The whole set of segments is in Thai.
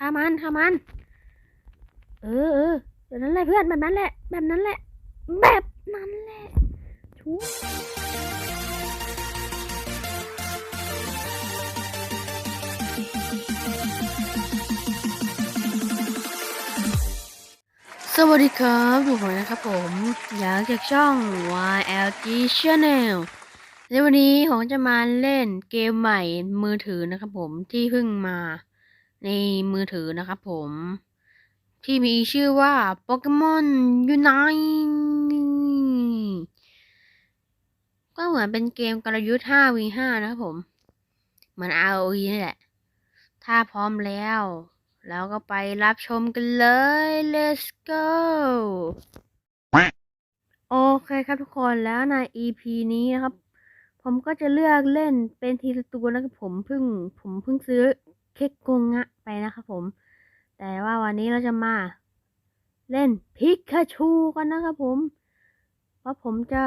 ฆ่ามันฆ่ามัน เออเออแบบนั้นแหละเพื่อนแบบนั้นแหละ แบบนั้นแหละ แบบนั้นแหละชูสวัสดีครับทุกคนนะครับผม อยากจากช่อง YLG Channel ในวันนี้ผมจะมาเล่นเกมใหม่มือถือนะครับผมที่เพิ่งมา ในมือถือนะครับผม ที่มีชื่อว่า Pokemon Unite ก็เหมือนเป็นเกมกลยุทธ์ 5v5 นะครับผม เหมือน ROE นี่แหละ ถ้าพร้อมแล้วแล้วก็ไปรับชมกันเลย let's go โอเคครับทุกคนแล้วใน EP นี้นะครับ ผมก็จะเลือกเล่นเป็นทีละตัวนะครับผมเพิ่ง ผมเพิ่งซื้อเค้กกงะ ไปนะครับผม แต่ว่าวันนี้เราจะมา เล่นพิกาชูกันนะครับผมเพราะผมจะ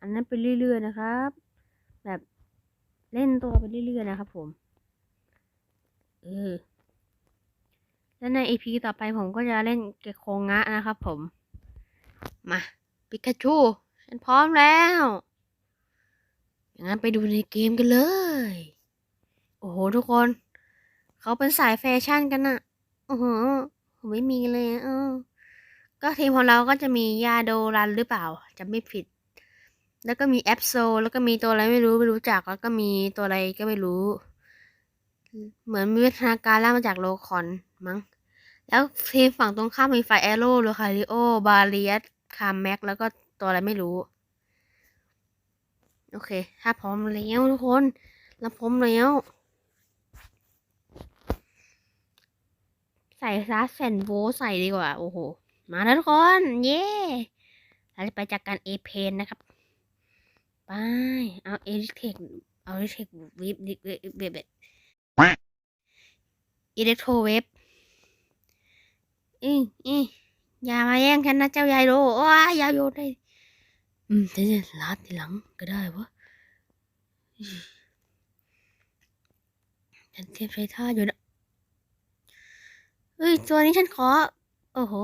อันนั้นไปเรื่อยๆนะครับ แบบเล่นตัวไปเรื่อยๆนะครับผม เออ และใน EP ต่อไปผมก็จะเล่นเกโคงะนะครับผม มาปิกาชูฉันพร้อมแล้ว อย่างนั้นไปดูในเกมกันเลย โอ้โห ทุกคน เขาเป็นสายแฟชั่นกันอะโอ้โหผมไม่มีเลยอะเออ ก็ทีมของเราก็จะมียาโดรันหรือเปล่าจะไม่ผิด แล้วก็มีแอปโซ แล้วก็มีตัวอะไรไม่รู้ไม่รู้จัก แล้วก็มีตัวอะไรก็ไม่รู้ เหมือนมีวิทยาการล่ามาจากโลคอนมั้ง แล้วทีมฝั่งตรงข้ามมีไฟแอโร่โลคาริโอ บาเลียสคาร์แม็ก แล้วก็ตัวอะไรไม่รู้ โอเค ถ้าพร้อมแล้วทุกคน เราพร้อมแล้ว ใส่ซัสแฟนโวใส่ดีกว่า โอ้โห มาแล้วทุกคน เย้เราจะไปจากการเอเพนนะครับ ไป เอาเอริเทคเอาเอริเทควิบวิบวิบวิบอิเล็กโทรเวฟอีอีอย่ามาแย่งฉันนะเจ้ายายโดโอ้ยอยาโยนได้ อืมฉันจะลาดทีหลังก็ได้วะอืมฉันเทียบใช้ท่าอยู่นะ เฮ้ยตัวนี้ฉันขอ โอ้โห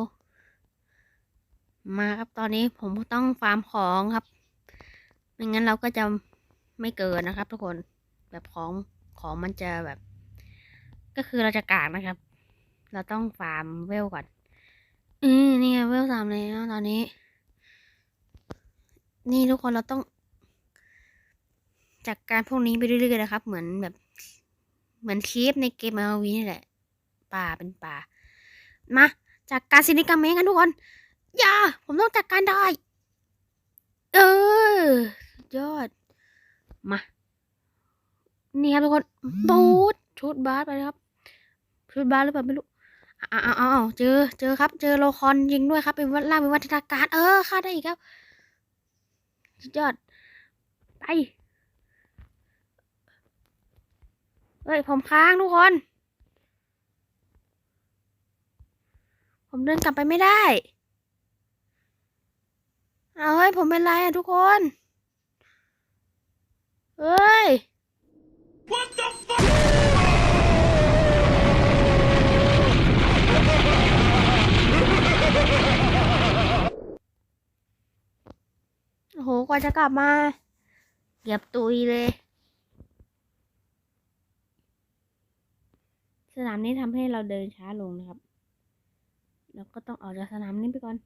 มาครับตอนนี้ผมต้องฟาร์มของครับ ไม่งั้นเราก็จะไม่เกินนะครับ ทุกคน แบบของของมันจะแบบ ก็คือเราจะกากนะครับ เราต้องฟาร์มเวลก่อน อืมนี่ไงเวลสามแล้วตอนนี้ นี่ทุกคนเราต้อง จากการพวกนี้ไปเรื่อยๆนะครับ เหมือนแบบ เหมือนคีฟในเกมอาวีนี่แหละ ป่าเป็นป่า มาจากการซินิกาเมกันทุกคนอย่าผมต้องจัดการได้ เออยอด มา นี่ครับทุกคนบูดชุดบาสไปครับ ชุดบาสหรือเปล่าไม่รู้อ้าวอ้าวอ้าเจอ เจอครับ เจอโลคอนยิงด้วยครับ เป็นวัดล่าเป็นวัฒนาการ เออฆ่าได้อีกครับยอด ไป เฮ้ย ผมค้างทุกคน ผมเดินกลับไปไม่ได้ เอาเฮ้ยผมเป็นไรอะทุกคน เฮ้ย What the fuck? โอ้โห กว่าจะกลับมาเกือบตุยเลย สนามนี้ทำให้เราเดินช้าลงนะครับ แล้วก็ต้องออกจากสนามนี้ไปก่อน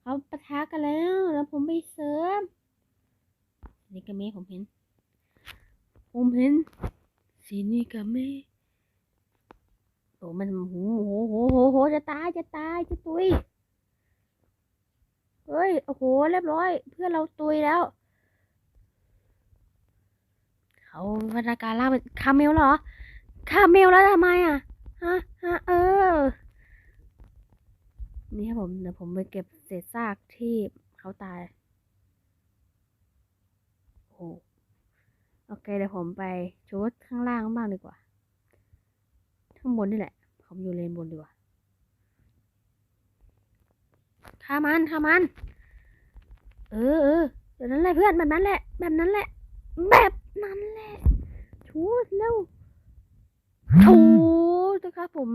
เขาปะทะกันแล้ว แล้วผมไปเสริมนี่กาเมผมเห็น ผมเห็นสีนี่กาเมโอ้มันโหโหโหโหโหจะตายจะตายจะตุยเฮ้ยโอ้โหเรียบร้อย เพื่อนเราตุยแล้วเขาพัฒนาการล่านคาเมลเหรอคาเมลแล้วทำไมอะฮะฮะเออ นี่ครับผมเดี๋ยวผมไปเก็บเศษซากที่เขาตายโอ้โอเคเดี๋ยวผมไปชุดข้างล่างบ้างดีกว่า ข้างบนนี่แหละ ผมอยู่เลนบนดีกว่าฆ่ามันฆ่ามัน เออเออแบบนั้นแหละเพื่อนแบบนั้นแหละ แบบนั้นแหละ แบบนั้นแหละชูดเร็วชูตะครับผม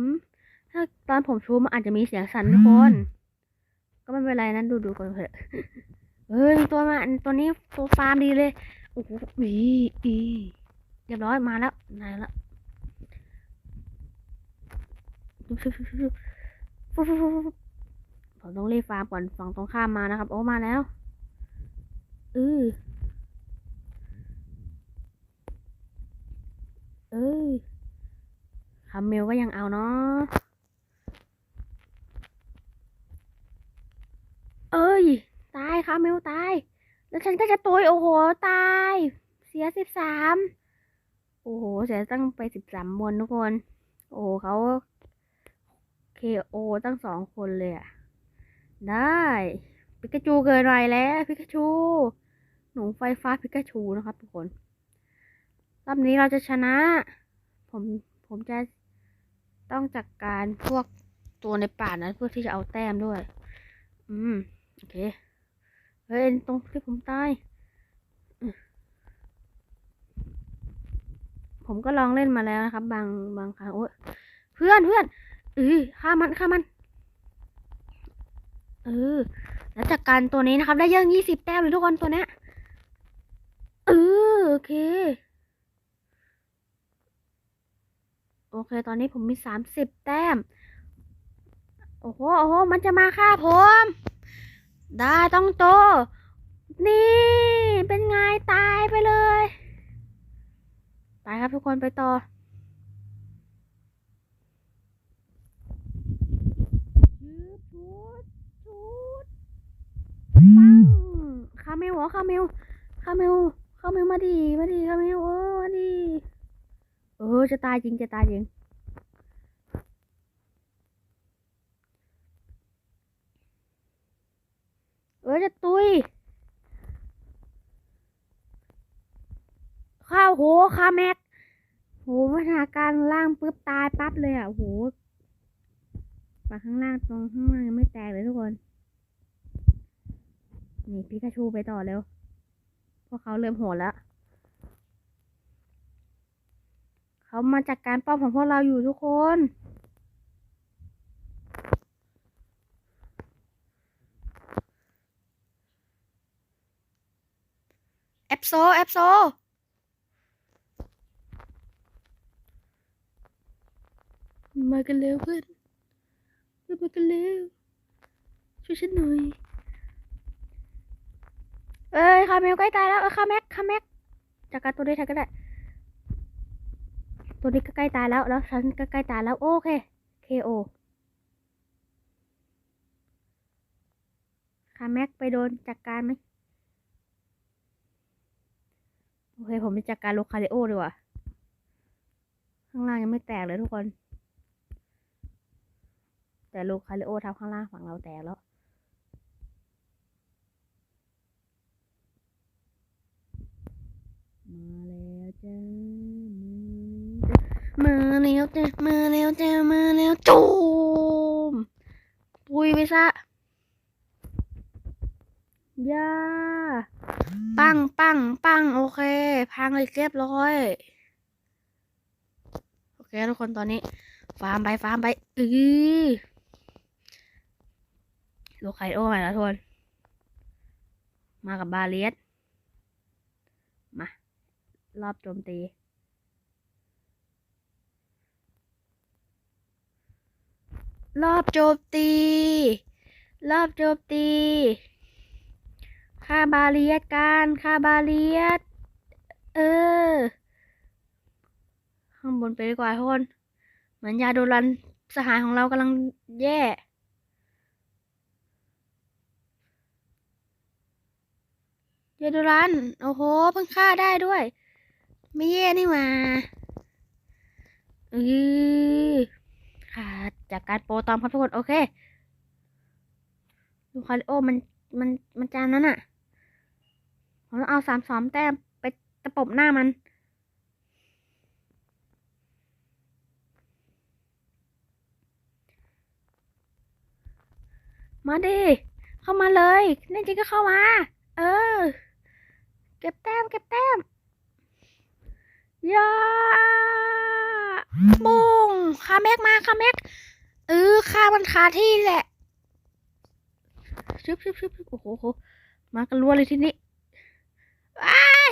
ถ้าตอนผมชูมันอาจจะมีเสียงสั่นทุกคน ก็ไม่เป็นไรนะดูดูก่อนเถอะเอ้ยตัวมันตัวนี้ตัวฟาร์มดีเลยโอ้โหอีอีเรียบร้อยมาแล้วนายแล้วผมต้องรีบฟาร์มก่อนฝั่งตรงข้ามมานะครับ โอ้มาแล้วเออเออคาเมลก็ยังเอาเนาะ อ้ย ตายคาเมลตาย แล้วฉันก็จะตุยโอ้โห ตาย เสียสิบสามโอ้โห เสียตั้งไปสิบสามมวนทุกคน โอ้โเขาเคโอตั้งสองคนเลยอะได้ปิกาจูเกินไปแล้วปิกาชูหนูไฟฟ้าปิกาชูนะครับทุกคนรอบนี้เราจะชนะ ผมผมจะต้องจัดกการพวกตัวในป่านะเพื่อที่จะเอาแต้มด้วย อืม โอเค เฮ้ยตรงที่ผมตาย ผมก็ลองเล่นมาแล้วนะครับ บางบางครั้งโอ้เพื่อนเพื่อนเออฆ่ามันฆ่ามัน เออ แล้วจากการตัวนี้นะครับ ได้เยอะยี่สิบแต้มเลยทุกคนตัวเนี้ยเออโอเค โอเค ตอนนี้ผมมีสามสิบแต้ม โอ้โห โอ้โห มันจะมาฆ่าผม ได้ต้องโต นี่ เป็นไงตายไปเลย ไปครับทุกคนไปต่อ ชุดชุดปังคาเมลเหรอคาเมลคาเมลคาเมลมาดี มาดีคาเมลเออมาดี เออจะตายจริงจะตายจริง เออจะตุย ข้าวโหคาแม็ก โหพัฒนาการล่างปุ๊บตายปั๊บเลยอะโหปากข้างล่างตรงข้างล่างยังไม่แตกเลยทุกคน นี่พิกาชูไปต่อเร็วเพราะเขาเริ่มโหดแล้ว เขามาจัดการป้อมของพวกเราอยู่ทุกคน ปโซแอปโซมากันเร็วเพื่อนเพื่อนมากันเร็วช่วยฉันหน่อยเอ้ยคาเมลใกล้ตายแล้วเออคาแม็กคาแม็กจัดการตัวนี้แทนก็ได้ ตัวนี้ก็ใกล้ตายแล้วแล้วฉันก็ใกล้ตายแล้วโอเค KO คาแม็กไปโดนจัดการไหม โอเค ผมจะจัดการโลคาริโอดีกว่า ข้างล่างยังไม่แตกเลยทุกคน แต่โลคาริโอทับข้างล่างฝั่งเราแตกแล้วมาแล้วจ้ามาแล้วจ้ามาแล้วจ้ามาแล้วจูมปุยไปซะย่า ปังปังปังโอเค พังเลยเรียบร้อย โอเคทุกคนตอนนี้ ฟาร์มไปฟาร์มไปอือโลไคโอมาแล้วทุกคนมากับบาเลียสมารอบโจมตีรอบโจมตี รอบโจมตี ฆ่าบาเลียสกันฆ่าบาเลียสเออ ข้างบนไปดีกว่าทุกคนเหมือนยาโดรันสหายของเรากำลังแย่ยาโดรัน โอ้โห เพิ่งฆ่าได้ด้วย ไม่แย่นี่หว่าอือค่ะจากการโปรตอมครับทุกคน โอเคลูคาริโอมัน มัน มันจานนั้นอะ ผมต้องเอาสามสอมแต้มไปตะปบหน้ามันมาดิ เข้ามาเลยแน่จริงก็เข้ามา เออ เก็บแต้ม เก็บแต้มยาบุ้งฆ่าแม็กมาฆ่าแม็กเออฆ่ามันคาที่แหละชึบชึบชึบโอ้โห มากันรัวเลยที่นี้ ว้าย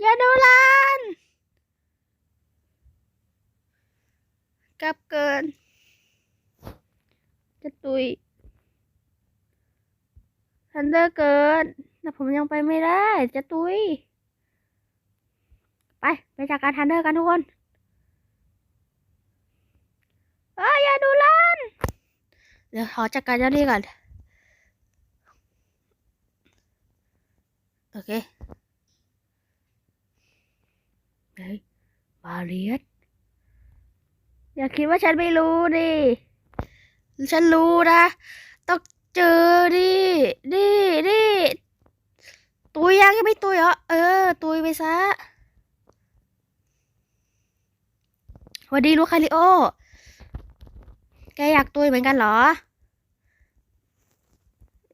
อย่าดูลานกลับเกิน จะตุยทันเดอร์เกินแต่ผมยังไปไม่ได้ จะตุย ไป ไปจัดการทันเดอร์กันทุกคนเอ้ยอย่าดูลันเดี๋ยวขอจัดการเจ้านี้ก่อน โอเคเฮ้ยบาเลียสอย่าคิดว่าฉันไม่รู้ดิ ฉันรู้นะ ต้องเจอดิดิดิตุยยังยังไม่ตุยเหรอ เออ ตุยไปซะสวัสดีลูกคาริโอ แกอยากตุยเหมือนกันเหรอ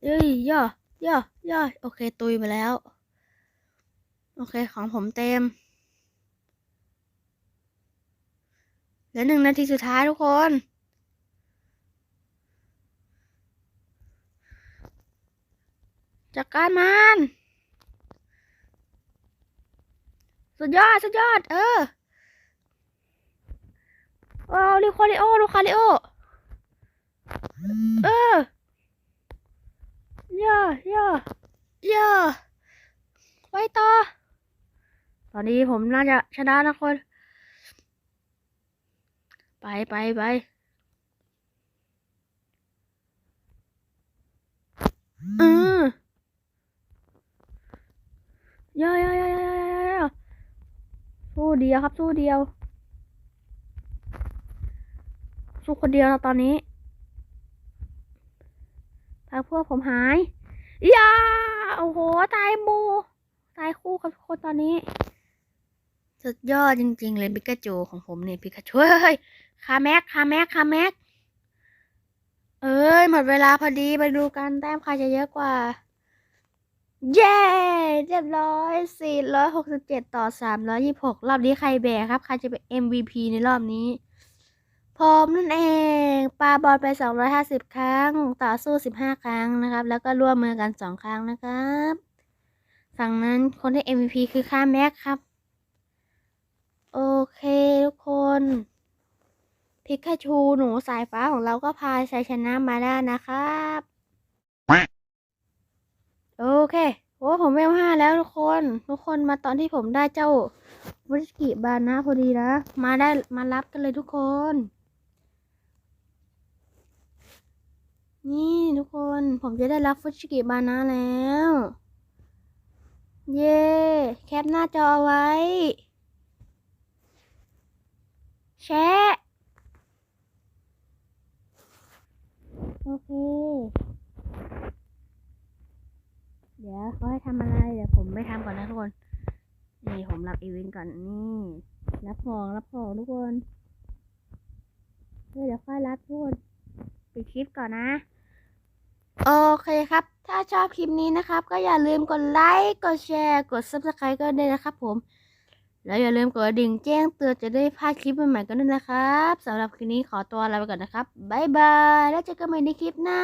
เอ้ยย่อ ย่อย่อโอเค ตุยไปแล้ว โอเค ของผมเต็มเหลือหนึ่งนาทีสุดท้ายทุกคน จัดการมัน สุดยอด สุดยอด เออโอ้ลิคาริโอลูคาริโอ เออ ย่อย่อย่อไปต่อ ตอนนี้ผมน่าจะชนะนะคน ไปไปไปเออย่อย่อย่อย่อย่อย่อสู้เดียวครับสู้เดียวสู้คนเดียวแล้วตอนนี้ พาพวกผมหายยาโอ้โห ตายมู ตายคู่ครับทุกคนตอนนี้ สุดยอดจริง ๆ เลยปิกาจูของผมเนี่ยปิกาจูเฮ้ยคาแม็กคาแม็กคาแม็ก เอ้ย หมดเวลาพอดีไปดูกันแต้มใครจะเยอะกว่า เย้เรียบร้อย467 ต่อ 326 รอบนี้ใครแบกครับ ใครจะเป็น MVP ในรอบนี้ ผมนั่นเองปาบอลไป 250 ครั้ง ต่อสู้ 15 ครั้งนะครับ แล้วก็ร่วมมือกัน 2 ครั้งนะครับ ฝั่งนั้นคนที่ MVP คือค่าแม็กครับ โอเคทุกคนพิกาชูหนูสายฟ้าของเราก็พาชัยชนะมาได้นะครับ โอเคโอ้ผมเวลห้าแล้วทุกคน ทุกคนมาตอนที่ผมได้เจ้าวุสกิบานะพอดีนะ มาได้มารับกันเลยทุกคน นี่ทุกคนผมจะได้รับฟุชิกิบานะแล้ว เย้แคปหน้าจอเอาไว้ แชะโอเค เดี๋ยวเขาให้ทำอะไร เดี๋ยวผมไม่ทำก่อนนะทุกคน นี่ผมรับอีเวนต์ก่อนนี่ รับของรับของทุกคนเฮ้ยเดี๋ยวค่อยรับทุกคนปิดคลิปก่อนนะ โอเคครับ ถ้าชอบคลิปนี้นะครับ ก็อย่าลืมกดไลค์ กดแชร์ กด subscribe ก็ได้นะครับผม แล้วอย่าลืมกดกระดิ่งแจ้งเตือนจะได้พลาดคลิปใหม่ๆกันด้วยนะครับสำหรับคลิปนี้ขอตัวลาไปก่อนนะครับ บ๊ายบาย แล้วเจอกันใหม่ในคลิปหน้า